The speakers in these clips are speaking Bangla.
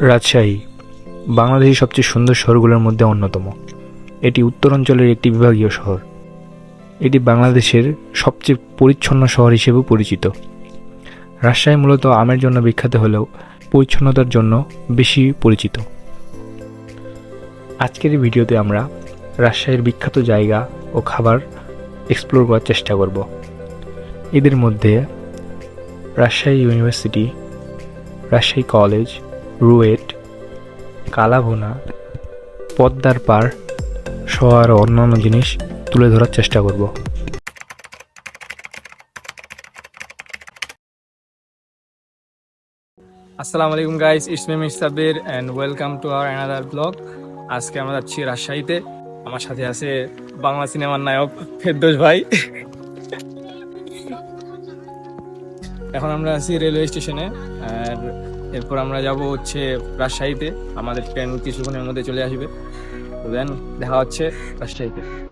রাজশাহী, বাংলাদেশের সবচেয়ে সুন্দর শহরগুলোর মধ্যে অন্যতম। এটি উত্তরাঞ্চলের একটি বিভাগীয় শহর। এটি বাংলাদেশের সবচেয়ে পরিচ্ছন্ন শহর হিসেবেও পরিচিত। রাজশাহী মূলত আমের জন্য বিখ্যাত হলেও পরিচ্ছন্নতার জন্য বেশি পরিচিত। আজকের ভিডিওতে আমরা রাজশাহীর বিখ্যাত জায়গা ও খাবার এক্সপ্লোর করার চেষ্টা করব। এদের মধ্যে Rajshahi university, Rajshahi college RUET, kalabhuna, পদ্মার পার সহ আরও অন্যান্য জিনিস তুলে ধরার চেষ্টা করব। আসসালামু আলাইকুম guys it's me and welcome to our another blog আজকে আমরা যাচ্ছি রাজশাহীতে। আমার সাথে আছে বাংলা সিনেমার নায়ক ফেরদোস ভাই। এখন আমরা আছি রেলওয়ে স্টেশনে আর এরপর আমরা যাব হচ্ছে রাজশাহীতে। আমাদের ট্রেন কিছুক্ষণের মধ্যে চলে আসবে। দেন দেখা হচ্ছে রাজশাহীতে।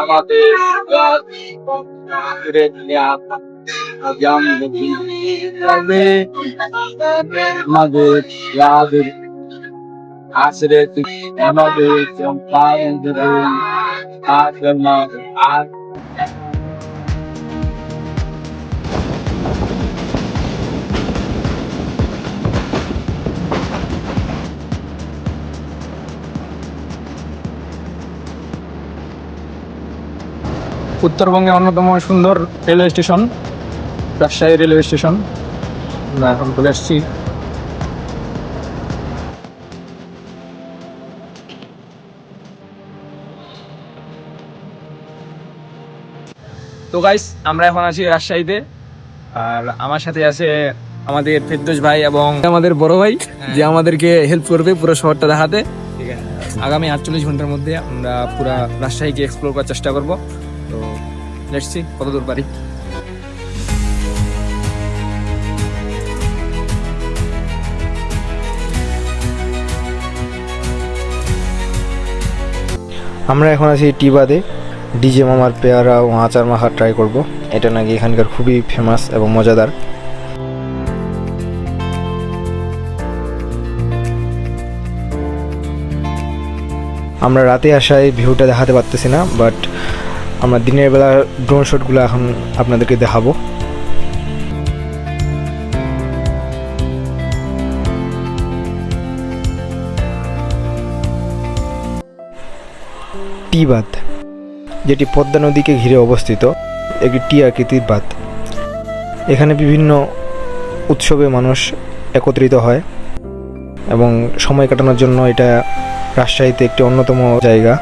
আমাদের আমাদের আসরে আমাদের চম্পায়ন আর উত্তরবঙ্গে অন্যতম সুন্দর railway station Rajshahi railway station. আমরা এখন চলে আসছি। তো গাইস আমরা এখন আছি রাজশাহীতে। আর আমার সাথে আছে আমাদের ফেরদোস ভাই এবং আমাদের বড় ভাই যে আমাদেরকে হেল্প করবে পুরো শহরটা দেখাতে। ঠিক আছে। আগামী আটচল্লিশ ঘণ্টার মধ্যে আমরা পুরো রাজশাহীকে এক্সপ্লোর করার চেষ্টা করব। তো দেখছি কত দূর পারি আমরা এখন আছি টিবাদে। ডিজে মামার পেয়ারা ও আচার মাখা ট্রাই করব। এটা নাকি এখানকার খুবই ফেমাস এবং মজাদার। আমরা রাতে আসায় ভিউটা দেখাতে পারতেছি না বাট আমরা দিনের বেলা ড্রোন শটগুলো এখন আপনাদেরকে দেখাবো। টি বাঁধ যেটি পদ্মা নদীকে ঘিরে অবস্থিত, একটি টি আকৃতির বাঁধ। এখানে বিভিন্ন উৎসবে মানুষ একত্রিত হয় এবং সময় কাটানোর জন্য এটা রাজশাহীতে একটি অন্যতম জায়গা।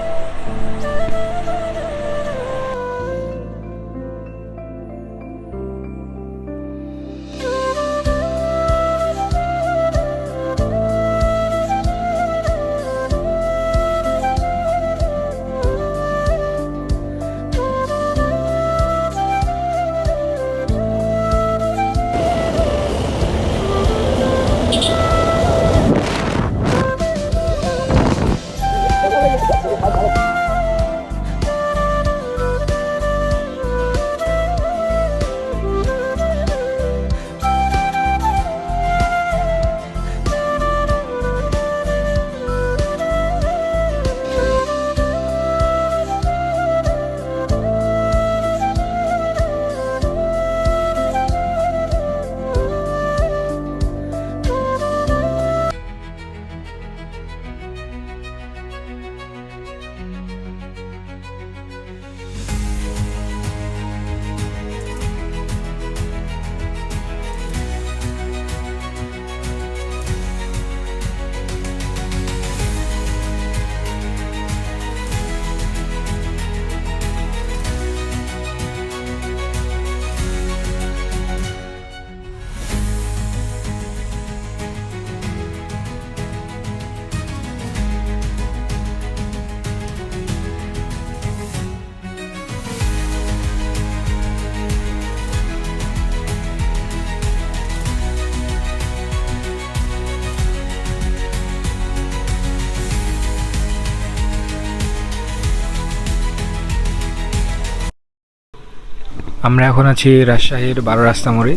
আমরা এখন আছি রাজশাহীর বারো রাস্তা মোড়ে।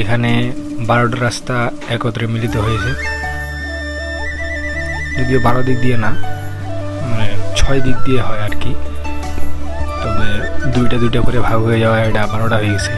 এখানে বারোটা রাস্তা একত্রে মিলিত হয়েছে। যদিও বারো দিক দিয়ে না মানে ছয় দিক দিয়ে হয় আর কি। তবে দুইটা দুইটা করে ভাগ হয়ে যাওয়া এটা বারোটা হয়ে গেছে।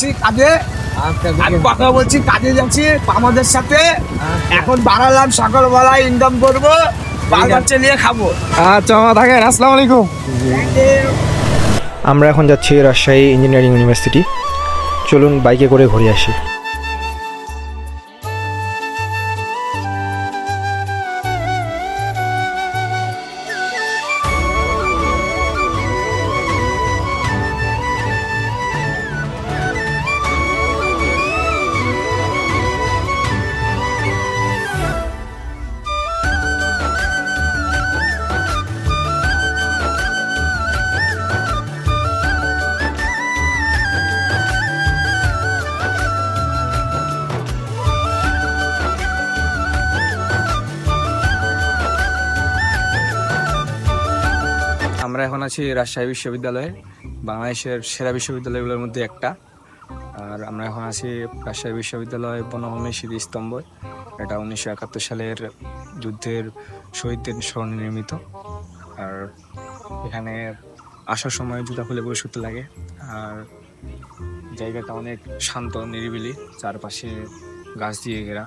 যাচ্ছি কাজে। আমি কথা বলছি কাজে যাচ্ছি আমাদের সাথে। এখন বাড়ালাম সকালবেলা ইনকাম করব খাব। আচ্ছা মামা থাকেন। আসসালামু আলাইকুম। আমরা এখন যাচ্ছি রাজশাহী ইঞ্জিনিয়ারিং ইউনিভার্সিটি। চলুন বাইকে করে ঘুরে আসি। আছি রাজশাহী বিশ্ববিদ্যালয়ে, বাংলাদেশের সেরা বিশ্ববিদ্যালয়গুলোর মধ্যে একটা। আর আমরা এখন আছি রাজশাহী বিশ্ববিদ্যালয় বনভূমি স্মৃতিস্তম্ভ। এটা উনিশশো একাত্তর সালের যুদ্ধের শহীদদের স্মরণে নির্মিত। আর এখানে আসার সময় জুতা খুলে বসে লাগে। আর জায়গাটা অনেক শান্ত, নিরিবিলি, চারপাশে গাছ দিয়ে ঘেরা,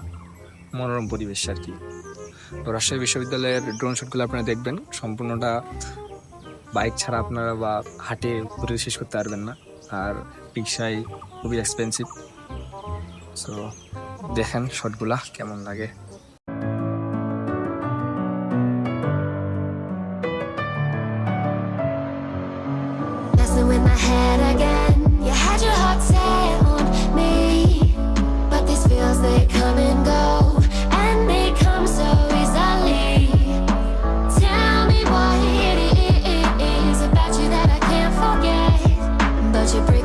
মনোরম পরিবেশ আর কি। তো রাজশাহী বিশ্ববিদ্যালয়ের ড্রোন শটগুলো আপনারা দেখবেন। সম্পূর্ণটা বাইক ছাড়া আপনারা বা হাটে ঘুরে শেষ করতে পারবেন না। আর রিক্সায় খুবই এক্সপেন্সিভ সো দেখেন শর্টগুলা কেমন লাগে। you break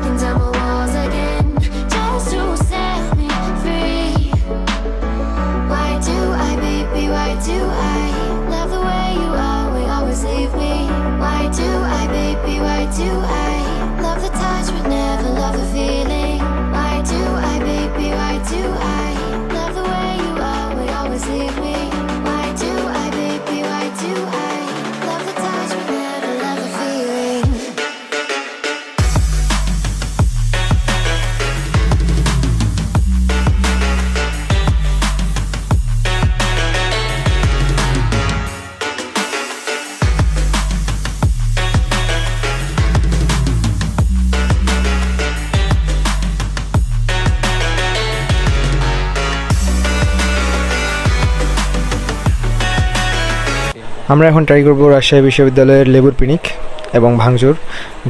আমরা এখন ট্রাই করব রাজশাহী বিশ্ববিদ্যালয়ের লেবুর পিনিক এবং ভাঙচুর,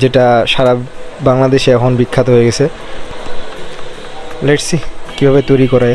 যেটা সারা বাংলাদেশে এখন বিখ্যাত হয়ে গেছে। লেটসি কীভাবে তৈরি করে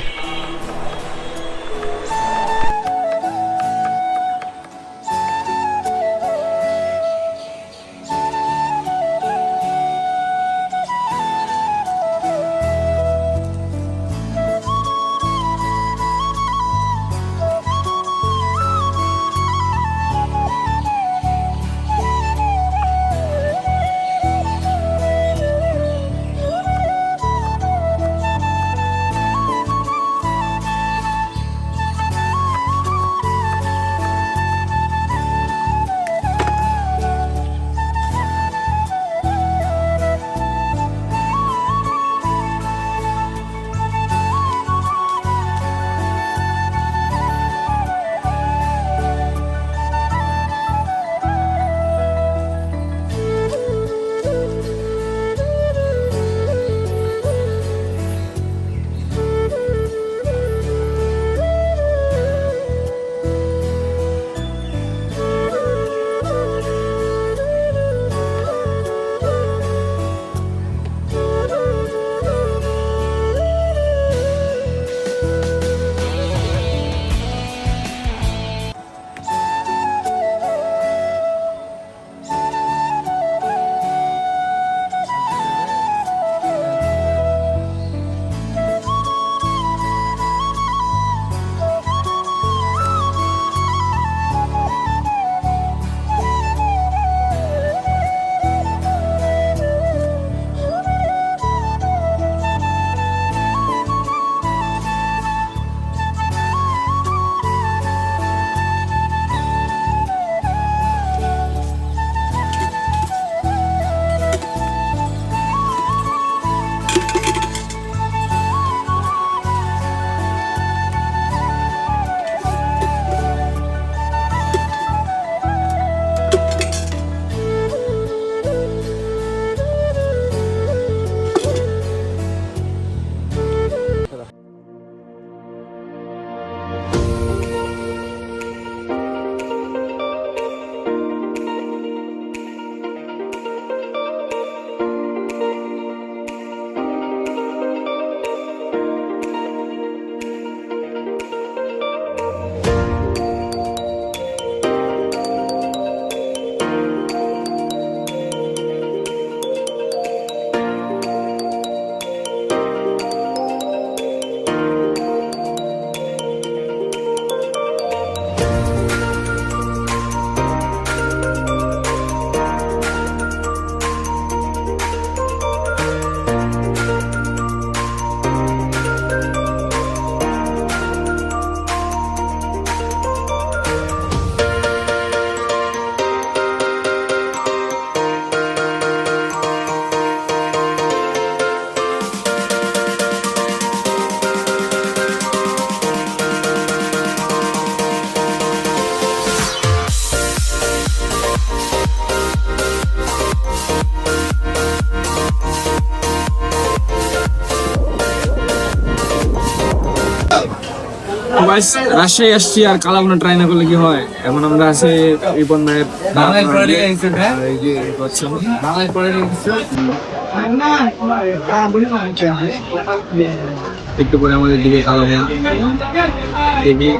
গাইস রাজশাহী আসছি আর কালাভুনা ট্রাই না করলে কি হয়? এখন আমরা আছি রিপন ভাইয়ের হ্যাঁ? একটু পরে আমাদের দিকে কালো দেখি।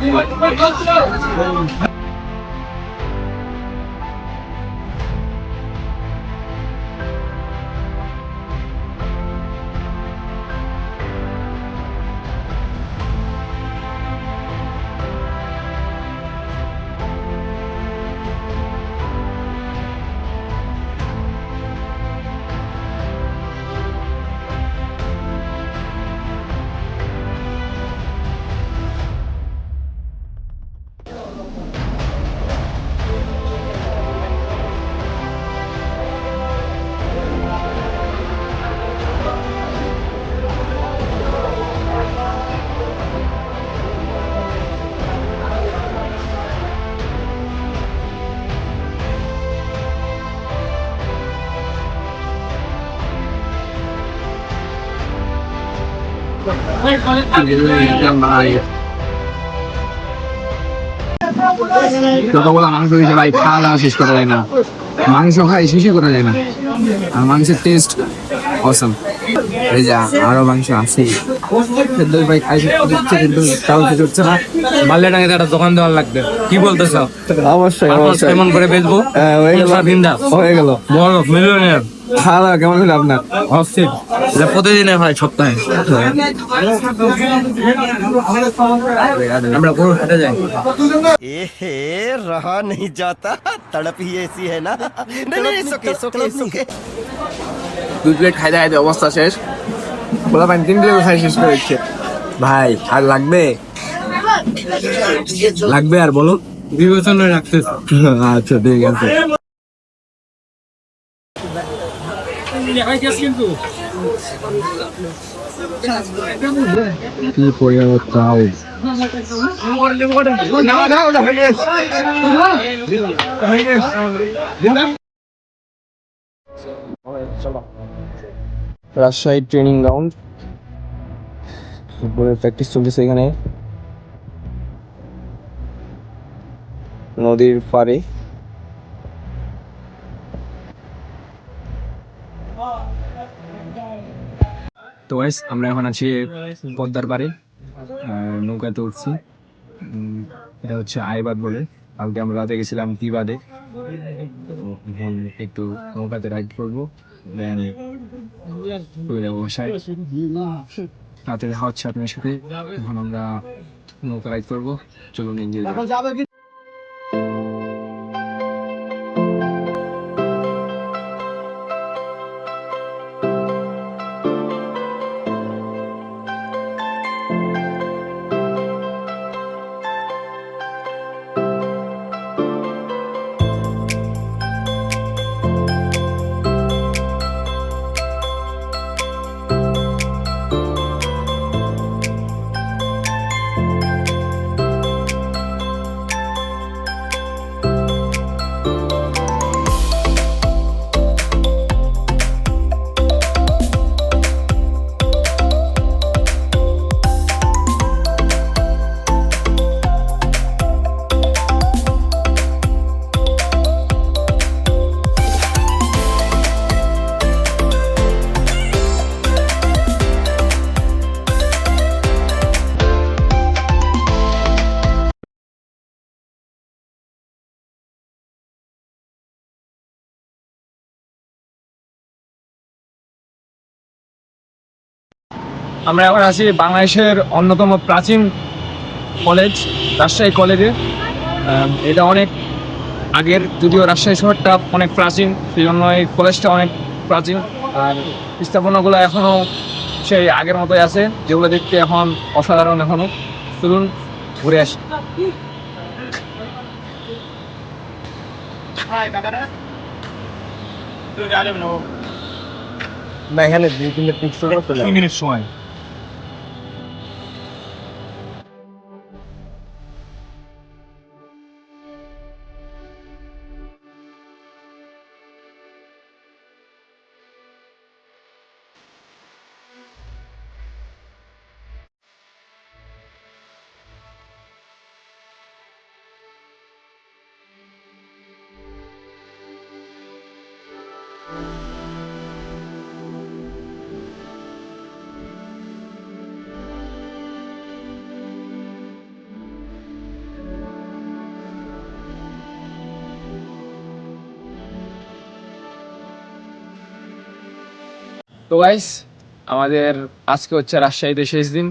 যতগুলো মাংস দিয়েছে ভাই খাওয়া দাওয়া শেষ করা যায় না। মাংস খাই শেষই করা যায় না। আর মাংসের টেস্ট অসম এই যা আরও মাংস আছে। ভাই খাই হচ্ছে না। একটা দোকান দেওয়ার লাগবে। কি বলতেছ? অবশ্যই অবশ্যই। কেমন করে বেচবো? হ্যাঁ, হয়ে গেল। হয়ে গেল। বড় মিলিয়নের ভালো কেমন হলো আপনার? অস্থির। এটা প্রতিদিনে হয় সপ্তাহে। আমরা গরুর যাই। রহা নেই যাতা তড়প এসি হ্যায় না। না প্লেট খাই অবস্থা শেষ। বলা পান তিন প্লেট খাই শেষ করেছে ভাই আর লাগবে? লাগবে আর বলো? বিবেচনায় রাখতেছে। আচ্ছা ঠিক আছে। কি রাজশাহী ট্রেনিং গ্রাউন্ড। ফুটবলের প্র্যাকটিস চলতেছে এখানে। নদীর পাড়ে। তো গাইস আমরা এখন আছি পদ্মার পাড়ে আর নৌকাতে উঠছি। এটা হচ্ছে আইবাদ বলে। কালকে আমরা রাতে গেছিলাম তিবাদে। একটু নৌকাতে রাইড করব রাতে দেখা হচ্ছে আপনার সাথে। এখন আমরা নৌকা রাইড করব। চলুন এনজয় আমরা এখন আছি বাংলাদেশের অন্যতম প্রাচীন কলেজ রাজশাহী কলেজে। এটা অনেক আগের যদিও রাজশাহী শহরটা অনেক প্রাচীন সেই জন্য এই কলেজটা অনেক প্রাচীন। আর স্থাপনাগুলো এখনও সেই আগের মতোই আছে যেগুলো দেখতে এখন অসাধারণ এখনও চলুন ঘুরে আসি। না এখানে দুই তিন মিনিট সময়। তো গাইস আমাদের আজকে হচ্ছে রাজশাহীতে শেষ দিন।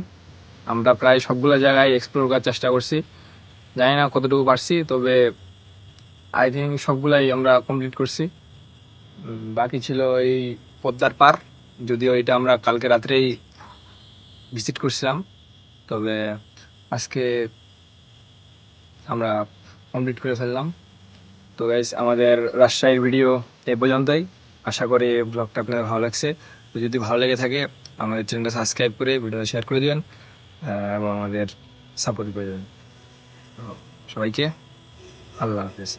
আমরা প্রায় সবগুলো জায়গায় এক্সপ্লোর করার চেষ্টা করছি। জানি না কতটুকু পারছি, তবে আই থিঙ্ক সবগুলাই আমরা কমপ্লিট করছি। বাকি ছিল এই পদ্মার পার যদিও এটা আমরা কালকে রাত্রেই ভিজিট করছিলাম। তবে আজকে আমরা কমপ্লিট করে ফেললাম। তো গাইস আমাদের রাজশাহীর ভিডিও এই পর্যন্তই। আশা করি ব্লগটা আপনাদের ভালো লাগছে। তো যদি ভালো লেগে থাকে, আমাদের চ্যানেলটা সাবস্ক্রাইব করে ভিডিওটা শেয়ার করে দিবেন এবং আমাদের সাপোর্ট করে দেবেন। সবাইকে আল্লাহ হাফিজ।